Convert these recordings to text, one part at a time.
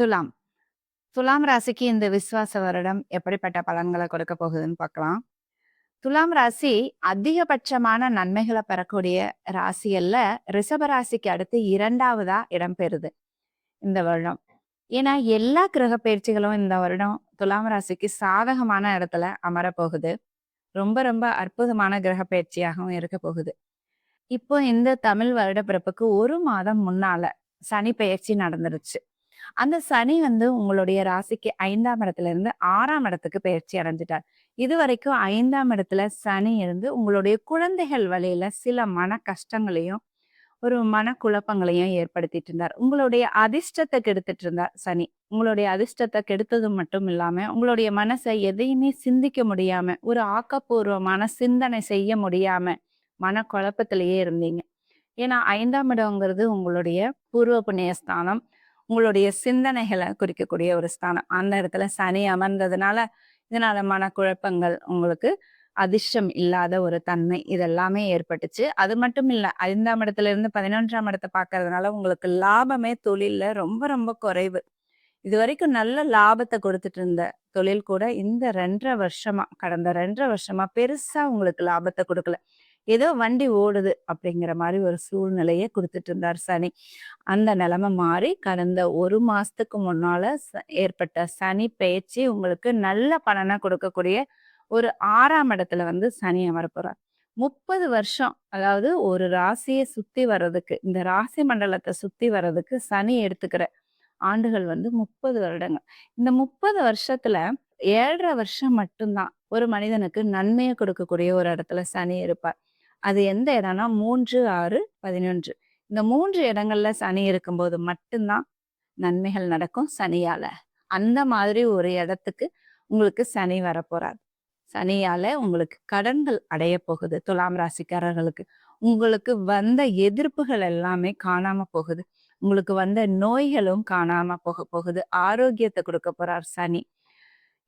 துலாம். துலாம் ராசிக்கு இந்த விசுவாச வருடம் எப்படிப்பட்ட பலன்களை கொடுக்க போகுதுன்னு பார்க்கலாம். துலாம் ராசி அதிகபட்சமான நன்மைகளை பெறக்கூடிய ராசியல்ல ரிஷப ராசிக்கு அடுத்து இரண்டாவதா இடம் பெறுது இந்த வருடம். ஏன்னா எல்லா கிரக பயிற்சிகளும் இந்த வருடம் துலாம் ராசிக்கு சாதகமான இடத்துல அமர போகுது. ரொம்ப ரொம்ப அற்புதமான கிரக பயிற்சியாகவும் இருக்க போகுது. இப்போ இந்த தமிழ் வருட பிறப்புக்கு ஒரு மாதம் முன்னால சனி பயிற்சி நடந்துருச்சு. அந்த சனி வந்து உங்களுடைய ராசிக்கு ஐந்தாம் இடத்துல இருந்து ஆறாம் இடத்துக்கு பயிற்சி அடைஞ்சிட்டார். இது வரைக்கும் ஐந்தாம் இடத்துல சனி இருந்து உங்களுடைய குழந்தைகள் வழியில சில மன கஷ்டங்களையும் ஒரு மன குழப்பங்களையும் ஏற்படுத்திட்டு இருந்தார். உங்களுடைய அதிர்ஷ்டத்தை கெடுத்துட்டு இருந்தார் சனி. உங்களுடைய அதிர்ஷ்டத்தை கெடுத்தது மட்டும் இல்லாம உங்களுடைய மனசை எதையுமே சிந்திக்க முடியாம ஒரு ஆக்கப்பூர்வமான சிந்தனை செய்ய முடியாம மன குழப்பத்திலேயே இருந்தீங்க. ஏன்னா ஐந்தாம் இடம்ங்கிறது உங்களுடைய பூர்வ புண்ணியஸ்தானம். ஸ்தானம் உங்களுடைய சிந்தனைகளை குறிக்கக்கூடிய ஒரு ஸ்தானம். அந்த இடத்துல சனி அமர்ந்ததுனால இதனால மனக்குழப்பங்கள் உங்களுக்கு அதிர்ஷ்டம் இல்லாத ஒரு தன்மை இதெல்லாமே ஏற்பட்டுச்சு. அது மட்டும் இல்லை ஐந்தாம் இடத்துல இருந்து பதினொன்றாம் இடத்தை பார்க்கறதுனால உங்களுக்கு லாபமே தொழில்ல ரொம்ப ரொம்ப குறைவு. இது வரைக்கும் நல்ல லாபத்தை கொடுத்துட்டு இருந்த தொழில் கூட இந்த ரெண்டரை வருஷமா கடந்த ரெண்டரை வருஷமா பெருசா உங்களுக்கு லாபத்தை கொடுக்கல. ஏதோ வண்டி ஓடுது அப்படிங்கிற மாதிரி ஒரு சூழ்நிலையை கொடுத்துட்டு இருந்தார் சனி. அந்த நிலைமை மாறி கடந்த ஒரு மாசத்துக்கு முன்னால ச- ஏற்பட்ட சனி பயிற்சி உங்களுக்கு நல்ல பலனை கொடுக்கக்கூடிய ஒரு ஆறாம் இடத்துல வந்து சனி அமர முப்பது வருஷம் அதாவது ஒரு ராசியை சுத்தி வர்றதுக்கு இந்த ராசி மண்டலத்தை சுத்தி வர்றதுக்கு சனி எடுத்துக்கிற ஆண்டுகள் வந்து முப்பது வருடங்கள். இந்த முப்பது வருஷத்துல ஏழரை வருஷம் மட்டும்தான் ஒரு மனிதனுக்கு நன்மையை கொடுக்கக்கூடிய ஒரு இடத்துல சனி இருப்பார். அது எந்த இடம்னா மூன்று ஆறு பதினொன்று. இந்த மூன்று இடங்கள்ல சனி இருக்கும்போது மட்டும்தான் நன்மைகள் நடக்கும் சனியால. அந்த மாதிரி ஒரு இடத்துக்கு உங்களுக்கு சனி வரப்போறார். சனியால உங்களுக்கு கடன்கள் அடைய போகுது. துலாம் ராசிக்காரர்களுக்கு உங்களுக்கு வந்த எதிர்ப்புகள் எல்லாமே காணாம போகுது. உங்களுக்கு வந்த நோய்களும் காணாம போக போகுது. ஆரோக்கியத்தை கொடுக்க போறார் சனி.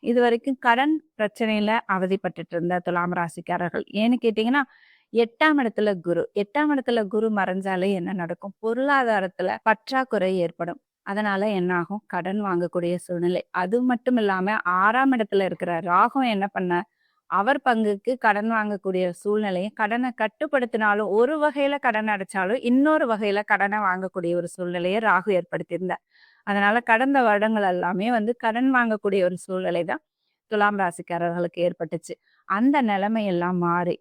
இது வரைக்கும் கடன் பிரச்சனையில அவதிப்பட்டு இருந்த துலாம் ராசிக்காரர்கள். ஏன்னு கேட்டீங்கன்னா எட்டாம் இடத்துல குரு. எட்டாம் இடத்துல குரு மறைஞ்சாலே என்ன நடக்கும்? பொருளாதாரத்துல பற்றாக்குறை ஏற்படும். அதனால என்ன ஆகும் கடன் வாங்கக்கூடிய சூழ்நிலை. அது மட்டும் இல்லாம ஆறாம் இடத்துல இருக்கிற ராகம் என்ன பண்ண? அவர் பங்குக்கு கடன் வாங்கக்கூடிய சூழ்நிலையும் கடனை கட்டுப்படுத்தினாலும் ஒரு வகையில கடன் அடைச்சாலும் இன்னொரு வகையில கடனை வாங்கக்கூடிய ஒரு சூழ்நிலையை ராகு ஏற்படுத்தியிருந்தார். அதனால கடந்த வருடங்கள் எல்லாமே வந்து கடன் வாங்கக்கூடிய ஒரு சூழ்நிலை தான் துலாம் ராசிக்காரர்களுக்கு ஏற்பட்டுச்சு. அந்த நிலைமை எல்லாம் மாறி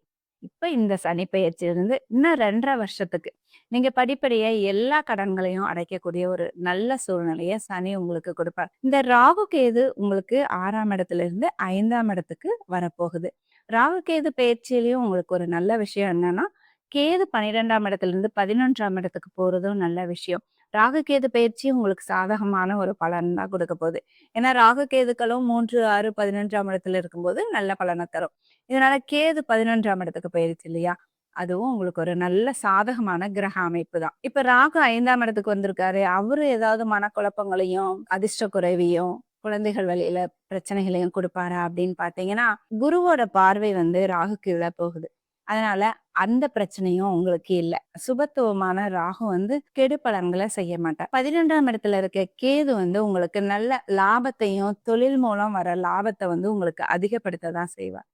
இப்போ இந்த சனி பயிற்சியிலிருந்து இன்னும் ரெண்டரை வருஷத்துக்கு நீங்க படிப்படியா எல்லா கடன்களையும் அடைக்கக்கூடிய ஒரு நல்ல சூழ்நிலையை சனி உங்களுக்கு கொடுப்பார். இந்த ராகு கேது உங்களுக்கு ஆறாம் இடத்துல இருந்து ஐந்தாம் இடத்துக்கு வரப்போகுது. ராகு கேது பயிற்சியிலையும் உங்களுக்கு ஒரு நல்ல விஷயம் என்னன்னா கேது பன்னிரெண்டாம் இடத்துல இருந்து பதினொன்றாம் இடத்துக்கு போறதும் நல்ல விஷயம். ராகு கேது பயிற்சி உங்களுக்கு சாதகமான ஒரு பலன் தான் கொடுக்க போகுது. ஏன்னா ராகு கேதுக்களும் மூன்று ஆறு பதினொன்றாம் இடத்துல இருக்கும்போது நல்ல பலனை தரும். இதனால கேது பதினொன்றாம் இடத்துக்கு போயிருச்சு இல்லையா? அதுவும் உங்களுக்கு ஒரு நல்ல சாதகமான கிரக அமைப்பு தான் இப்ப ராகு ஐந்தாம் இடத்துக்கு வந்திருக்காரு. அவரு ஏதாவது மனக்குழப்பங்களையும் அதிர்ஷ்ட குறைவையும் குழந்தைகள் வழியில பிரச்சனைகளையும் கொடுப்பாரா அப்படின்னு பாத்தீங்கன்னா குருவோட பார்வை வந்து ராகுக்கு விழ போகுது. அதனால அந்த பிரச்சனையும் உங்களுக்கு இல்ல. சுபத்துவமான ராகு வந்து கெடு பலன்களை செய்ய மாட்டார் பதினொன்றாம் இடத்துல இருக்க கேது வந்து உங்களுக்கு நல்ல லாபத்தையும் தொழில் மூலம் வர லாபத்தை வந்து உங்களுக்கு அதிகப்படுத்த தான் செய்வார்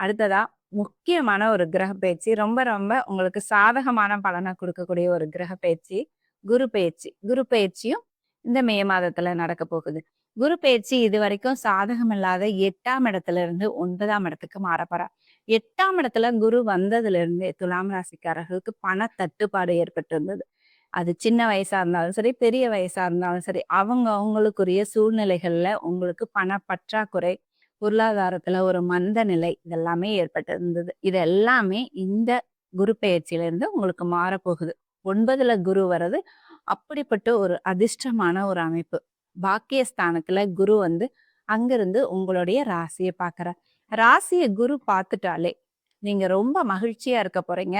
அடுத்ததா முக்கியமான ஒரு கிரக பயிற்சி. ரொம்ப ரொம்ப உங்களுக்கு சாதகமான பலனை கொடுக்கக்கூடிய ஒரு கிரக பயிற்சி. குரு பயிற்சி. குரு பயிற்சியும் இந்த மே மாதத்துல நடக்க போகுது. குரு பயிற்சி இது வரைக்கும் சாதகம் இல்லாத எட்டாம் இடத்துல இருந்து ஒன்பதாம் இடத்துக்கு மாறப்போறா. எட்டாம் இடத்துல குரு வந்ததுல இருந்து துலாம் ராசிக்காரர்களுக்கு பண தட்டுப்பாடு ஏற்பட்டு இருந்தது அது சின்ன வயசா இருந்தாலும் சரி பெரிய வயசா இருந்தாலும் சரி அவங்க அவங்களுக்குரிய சூழ்நிலைகள்ல உங்களுக்கு பண பற்றாக்குறை பொருளாதாரத்துல ஒரு மந்த நிலை இதெல்லாமே ஏற்பட்டு இருந்தது இது எல்லாமே இந்த குரு பெயர்ச்சியில இருந்து உங்களுக்கு மாறப்போகுது. ஒன்பதுல குரு வர்றது அப்படிப்பட்ட ஒரு அதிர்ஷ்டமான ஒரு அமைப்பு. பாக்கியஸ்தானத்துல குரு வந்து அங்கிருந்து உங்களுடைய ராசியை பார்க்கறார். ராசியை குரு பார்த்துட்டாலே நீங்க ரொம்ப மகிழ்ச்சியா இருக்க போறீங்க.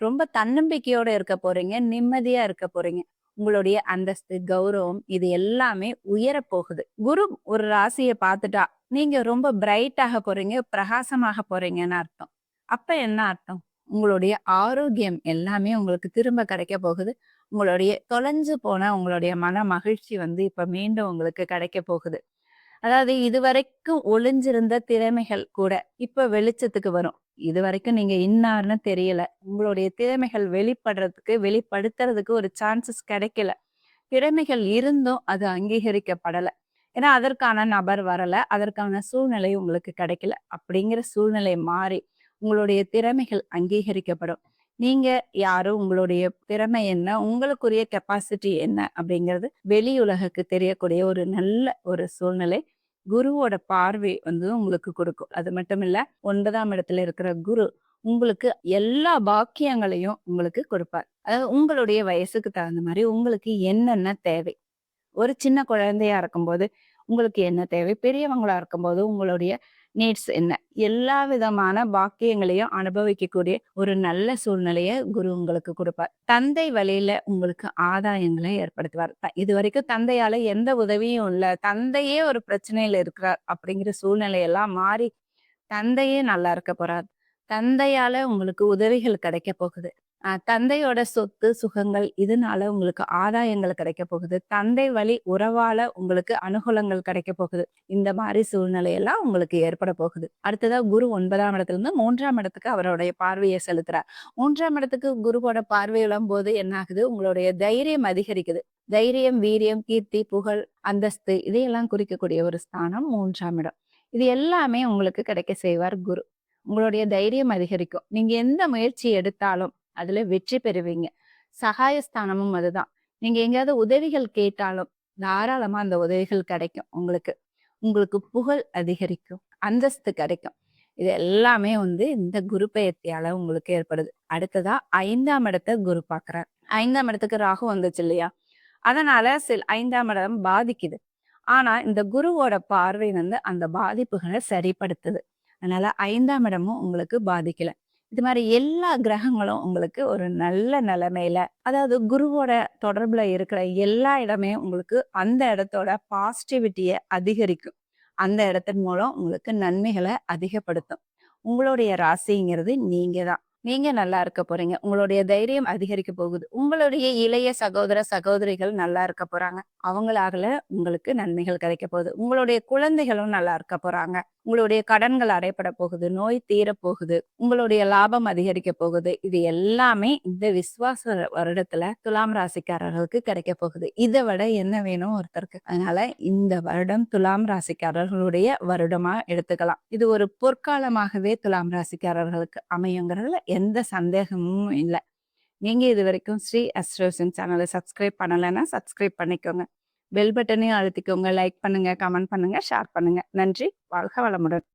ரொம்ப தன்னம்பிக்கையோட இருக்க போறீங்க. நிம்மதியா இருக்க போறீங்க. உங்களுடைய அந்தஸ்து கௌரவம் இது எல்லாமே உயர போகுது. குரு ஒரு ராசியை பார்த்துட்டா நீங்க ரொம்ப பிரைட்டாக போறீங்க பிரகாசமாக போறீங்கன்னு அர்த்தம். அப்ப என்ன அர்த்தம்? உங்களுடைய ஆரோக்கியம் எல்லாமே உங்களுக்கு திரும்ப கிடைக்க போகுது. உங்களுடைய தொலைஞ்சு போன உங்களுடைய மன மகிழ்ச்சி வந்து இப்ப மீண்டும் உங்களுக்கு கிடைக்க போகுது. அதாவது இதுவரைக்கும் ஒளிஞ்சிருந்த திறமைகள் கூட இப்ப வெளிச்சத்துக்கு வரும். இது வரைக்கும் நீங்க இன்னார்னு தெரியல. உங்களுடைய திறமைகள் வெளிப்படுறதுக்கு, வெளிப்படுத்துறதுக்கு ஒரு சான்சஸ் கிடைக்கல. திறமைகள் இருந்தும் அது அங்கீகரிக்கப்படல. ஏன்னா அதற்கான நபர் வரல. அதற்கான சூழ்நிலை உங்களுக்கு கிடைக்கல. அப்படிங்கிற சூழ்நிலை மாறி, உங்களுடைய திறமைகள் அங்கீகரிக்கப்படும். நீங்க யாரு? உங்களுடைய திறமை என்ன? உங்களுக்குரிய கெப்பாசிட்டி என்ன? அப்படிங்கிறது வெளி உலகுக்கு தெரியக்கூடிய ஒரு நல்ல ஒரு சூழ்நிலை. குருவோட பார்வை வந்து உங்களுக்கு கொடுக்கும் அது மட்டும் இல்ல, ஒன்பதாம் இடத்துல இருக்கிற குரு, உங்களுக்கு எல்லா பாக்கியங்களையும் உங்களுக்கு கொடுப்பார் அதாவது உங்களுடைய வயசுக்கு தகுந்த மாதிரி உங்களுக்கு என்னென்ன தேவை? ஒரு சின்ன குழந்தையா இருக்கும்போது, உங்களுக்கு என்ன தேவை? பெரியவங்களா இருக்கும்போது உங்களுடைய நீட்ஸ் என்ன? எல்லா விதமான பாக்கியங்களையும் அனுபவிக்கக்கூடிய ஒரு நல்ல சூழ்நிலையை குரு உங்களுக்கு கொடுப்பார் தந்தை வழியில உங்களுக்கு ஆதாயங்களை ஏற்படுத்துவார். இது வரைக்கும் தந்தையால எந்த உதவியும் இல்லை தந்தையே ஒரு பிரச்சனையில இருக்கிறார் அப்படிங்கிற சூழ்நிலையெல்லாம் மாறி, தந்தையே நல்லா இருக்க போறார். தந்தையால உங்களுக்கு உதவிகள் கிடைக்க போகுது. தந்தையோட சொத்து, சுகங்கள் இதனால உங்களுக்கு ஆதாயங்கள் கிடைக்க போகுது. தந்தை வழி உறவால உங்களுக்கு அனுகூலங்கள் கிடைக்க போகுது. இந்த மாதிரி சூழ்நிலையெல்லாம் உங்களுக்கு ஏற்பட போகுது. அடுத்ததா குரு 9ஆம் இடத்திலிருந்து 3ஆம் இடத்துக்கு அவருடைய பார்வையை செலுத்துறார். மூன்றாம் இடத்துக்கு குருவோட பார்வை போது என்ன ஆகுது? உங்களுடைய தைரியம் அதிகரிக்குது. தைரியம், வீரியம், கீர்த்தி, புகழ், அந்தஸ்து இதையெல்லாம் குறிக்கக்கூடிய ஒரு ஸ்தானம் மூன்றாம் இடம். இது எல்லாமே உங்களுக்கு கிடைக்க செய்வார் குரு. உங்களுடைய தைரியம் அதிகரிக்கும். நீங்க எந்த முயற்சி எடுத்தாலும் அதில் வெற்றி பெறுவீங்க. சகாயஸ்தானமும் அதுதான். நீங்கள் எங்கேயாவது உதவிகள் கேட்டாலும், தாராளமாக அந்த உதவிகள் கிடைக்கும் உங்களுக்கு. உங்களுக்கு புகழ் அதிகரிக்கும். அந்தஸ்து கிடைக்கும். இது எல்லாமே வந்து இந்த குரு பெயர்த்தியால உங்களுக்கு ஏற்படுது. அடுத்ததா ஐந்தாம் இடத்தை குரு பார்க்கிறார். 5ஆம் இடத்துக்கு ராகு வந்துச்சு இல்லையா? அதனால சில ஐந்தாம் இடம் பாதிக்குது. ஆனா இந்த குருவோட பார்வை வந்து அந்த பாதிப்புகளை சரிப்படுத்துது. அதனால ஐந்தாம் இடமும் உங்களுக்கு பாதிக்கல. இது மாதிரி எல்லா கிரகங்களும் உங்களுக்கு ஒரு நல்ல நிலைமையில அதாவது குருவோட தொடர்புல இருக்கிற எல்லா இடமே உங்களுக்கு அந்த இடத்தோட பாசிட்டிவிட்டிய அதிகரிக்கும். அந்த இடத்தின் மூலம் உங்களுக்கு நன்மைகளை அதிகப்படுத்தும். உங்களுடைய ராசிங்கிறது நீங்க தான். நீங்க நல்லா இருக்க போறீங்க. உங்களுடைய தைரியம் அதிகரிக்க போகுது. உங்களுடைய இளைய சகோதர, சகோதரிகள் நல்லா இருக்க போறாங்க. அவங்களாகல உங்களுக்கு நன்மைகள் கிடைக்க போகுது. உங்களுடைய குழந்தைகளும் நல்லா இருக்க போறாங்க. உங்களுடைய கடன்கள் அடைப்பட போகுது. நோய் தீரப்போகுது உங்களுடைய லாபம் அதிகரிக்க போகுது. இது எல்லாமே இந்த விஸ்வாச வருடத்துல துலாம் ராசிக்காரர்களுக்கு கிடைக்க போகுது. இதை விட என்ன வேணும் ஒருத்தருக்கு? அதனால இந்த வருடம் துலாம் ராசிக்காரர்களுடைய வருடமா எடுத்துக்கலாம். இது ஒரு பொற்காலமாகவே துலாம் ராசிக்காரர்களுக்கு அமையுங்கிறதுல எந்த சந்தேகமும் இல்ல. நீங்க இதுவரைக்கும் ஸ்ரீ அஸ்ட்ரோசின் சேனலை சப்ஸ்கிரைப் பண்ணலைன்னா சப்ஸ்கிரைப் பண்ணிக்கோங்க. பெல் பட்டனையும் அழுத்திக்கோங்க. லைக் பண்ணுங்க, கமெண்ட் பண்ணுங்க, ஷேர் பண்ணுங்க. நன்றி. வாழ்க வளமுடன்.